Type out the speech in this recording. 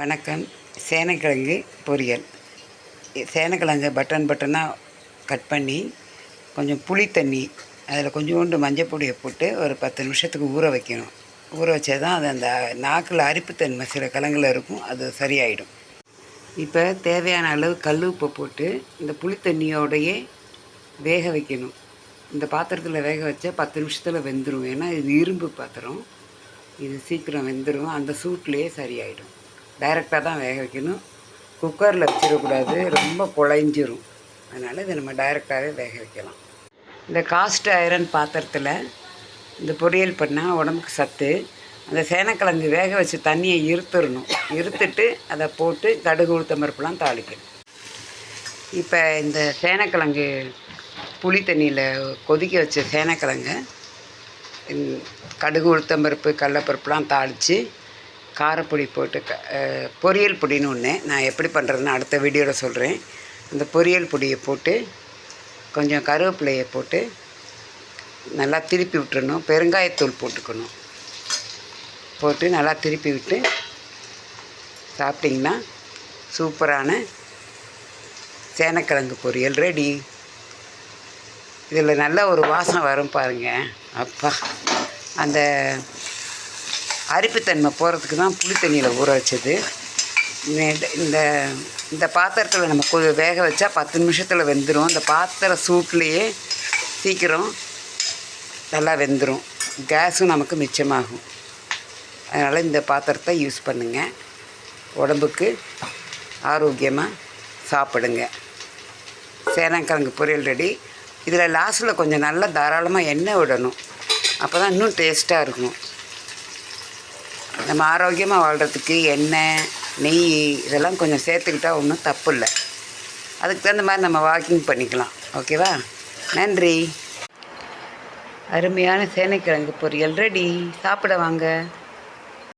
வணக்கம். சேனைக்கிழங்கு பொரியல். சேனைக்கிழங்கு button பட்டனாக cut பண்ணி கொஞ்சம் புளி தண்ணி அதில் கொஞ்சோண்டு மஞ்சள் பொடியை போட்டு ஒரு பத்து நிமிஷத்துக்கு ஊற வைக்கணும். ஊற வச்சா தான் அது அந்த நாக்கில் அரிப்புத்தன்மை சில கிழங்குல இருக்கும் அது சரியாயிடும். இப்போ தேவையான அளவு கல் உப்பை போட்டு இந்த புளி தண்ணியோடையே வேக வைக்கணும். இந்த பாத்திரத்தில் வேக வச்சா பத்து நிமிஷத்தில் வெந்துடும் ஏன்னா இது இரும்பு பாத்திரம். இது சீக்கிரம் வெந்துடும் அந்த சூட்லேயே சரியாயிடும். டைரெக்டாக தான் வேக வைக்கணும். குக்கரில் வச்சிடக்கூடாது. ரொம்ப குழைஞ்சிரும். அதனால் இதை நம்ம டைரெக்டாகவே வேக வைக்கலாம். இந்த காஸ்ட் ஐரன் பாத்திரத்தில் இந்த பொரியல் பண்ணால் உடம்புக்கு சத்து. அந்த சேனக்கிழங்கு வேக வச்சு தண்ணியை இருத்துடணும் இருத்துட்டு அதை போட்டு கடுகு உளுத்தம் பருப்புலாம் தாளிக்கணும். இப்போ இந்த சேனக்கிழங்கு புளி தண்ணியில் கொதிக்க வச்ச சேனக்கிழங்க கடுகு உளுத்தம்பருப்பு கடலப்பருப்புலாம் தாளித்து காரப்பொடி போட்டு க பொரியல் பொடின்னு ஒன்று நான் எப்படி பண்ணுறதுன்னு அடுத்த வீடியோவில் சொல்கிறேன் அந்த பொரியல் பொடியை போட்டு கொஞ்சம் கருவேப்பிலையை போட்டு நல்லா திருப்பி விட்டுறணும். பெருங்காயத்தூள் போட்டுக்கணும். போட்டு நல்லா திருப்பி விட்டு சாப்பிட்டிங்கன்னா சூப்பரான சேனக்கிழங்கு பொரியல் ரெடி. இதில் நல்ல ஒரு வாசம் வரும் பாருங்கள் அப்பா அந்த அரிப்புத்தன்மை போகிறதுக்கு தான் புளி தண்ணியில் ஊற வச்சது. இந்த- இந்த இந்த பாத்திரத்தில் நம்ம கொஞ்சம் வேக வச்சா பத்து நிமிஷத்தில் வெந்துடும் அந்த பாத்திர சூட்லேயே சீக்கிரம் நல்லா வெந்துடும் கேஸும் நமக்கு மிச்சமாகும். அதனால் இந்த பாத்திரத்தை யூஸ் பண்ணுங்கள் உடம்புக்கு ஆரோக்கியமாக சாப்பிடுங்க. சேனக்கிழங்கு பொரியல் ரெடி. இதில் லாஸ்ட்டில் கொஞ்சம் நல்லா தாராளமாக எண்ணெய் விடணும். அப்போ தான் இன்னும் டேஸ்ட்டாக இருக்கும். நம்ம ஆரோக்கியமாக வாழ்கிறதுக்கு எண்ணெய் நெய் இதெல்லாம் கொஞ்சம் சேர்த்துக்கிட்டா ஒன்றும் தப்பு இல்லை அதுக்கு தகுந்த மாதிரி நம்ம வாக்கிங் பண்ணிக்கலாம். ஓகேவா நன்றி. அருமையான சேனைக்கிழங்கு பொரியல். ரெடி சாப்பிட வாங்க.